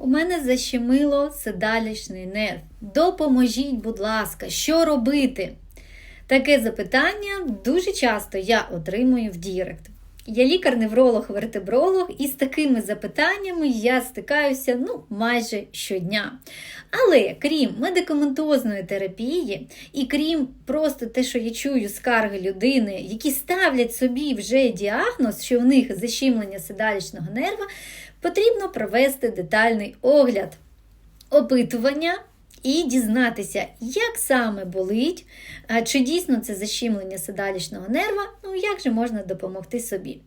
У мене защемило седалищний нерв. Допоможіть, будь ласка, що робити? Таке запитання дуже часто я отримую в Дірект. Я лікар-невролог-вертебролог, і з такими запитаннями я стикаюся ну, майже щодня. Але крім медикаментозної терапії, і крім просто те, що я чую скарги людини, які ставлять собі вже діагноз, що у них защемлення седалищного нерва, потрібно провести детальний огляд, опитування. І дізнатися, як саме болить, чи дійсно це защемлення седалищного нерва, ну як же можна допомогти собі.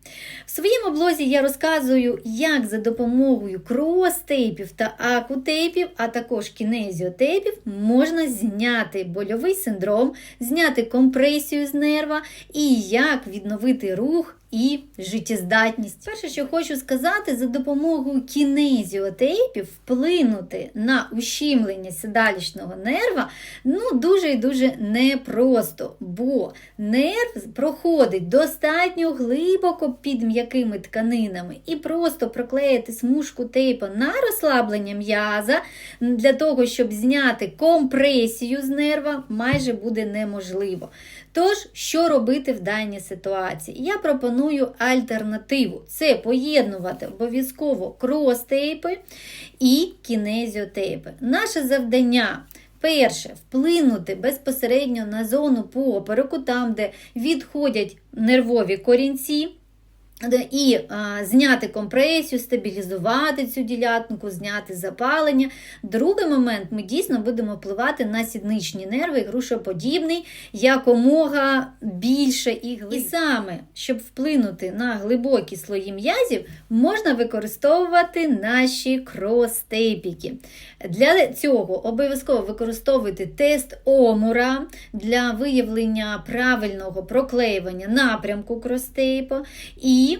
В своєму блозі я розказую, як за допомогою крос-тейпів та акутейпів, а також кінезіотейпів, можна зняти больовий синдром, зняти компресію з нерва і як відновити рух. І життєздатність. Перше, що хочу сказати, за допомогою кінезіотейпів вплинути на ущемлення сідалічного нерва ну дуже і дуже непросто, бо нерв проходить достатньо глибоко під м'якими тканинами, і просто проклеїти смужку тейпа на розслаблення м'яза для того, щоб зняти компресію з нерва, майже буде неможливо. Тож, що робити в даній ситуації? Я пропоную альтернативу: це поєднувати обов'язково крос-тейпи і кінезіотейпи. Наше завдання. Перше, вплинути безпосередньо на зону попереку, там, де відходять нервові корінці. І а, зняти компресію, стабілізувати цю ділянку, зняти запалення. Другий момент ми дійсно будемо впливати на сідничні нерви, грушоподібний, якомога більше і глибше. І саме, щоб вплинути на глибокі слої м'язів, можна використовувати наші кростейпіки. Для цього обов'язково використовуйте тест омура для виявлення правильного проклеювання напрямку кростейпа. І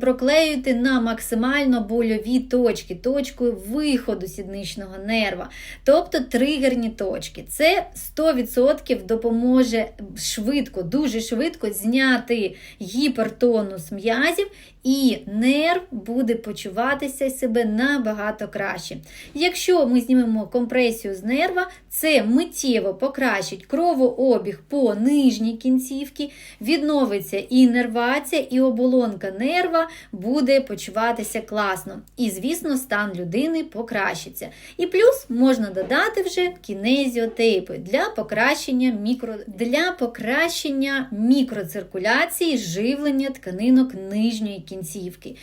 проклеюйте на максимально больові точки, точкою виходу сідничного нерва, тобто тригерні точки. Це 100% допоможе швидко, дуже швидко зняти гіпертонус м'язів, і нерв буде почуватися себе набагато краще. Якщо ми знімемо компресію з нерва, це миттєво покращить кровообіг по нижній кінцівці, відновиться і іннервація, і оболонка нерва буде почуватися класно. І, звісно, стан людини покращиться. І плюс можна додати вже кінезіотейпи для покращення мікро... для покращення мікроциркуляції, живлення тканинок нижньої кінцівки,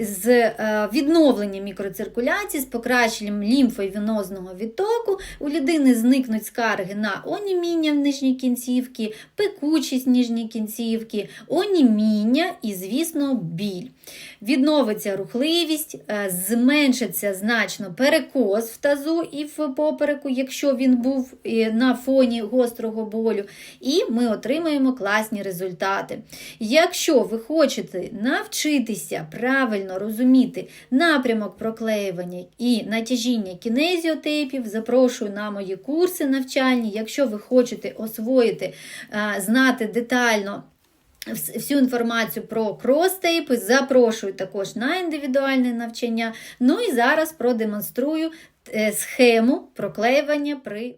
з е, відновленням мікроциркуляції, з покращенням лімфовенозного відтоку у людини зникнуть скарги на оніміння в нижній кінцівці, пекучість нижньої кінцівки, оніміння і, звісно, біль. Відновиться рухливість, е, зменшиться значно перекос в тазу і в попереку, якщо він був е, на фоні гострого болю, і ми отримаємо класні результати. Якщо ви хочете навчитися правильно розуміти напрямок проклеювання і натяжіння кінезіотейпів, запрошую на мої курси навчальні. Якщо ви хочете освоїти, е, знати детально всю інформацію про кростейпи, запрошую також на індивідуальне навчання. Ну і зараз продемонструю е, схему проклеювання при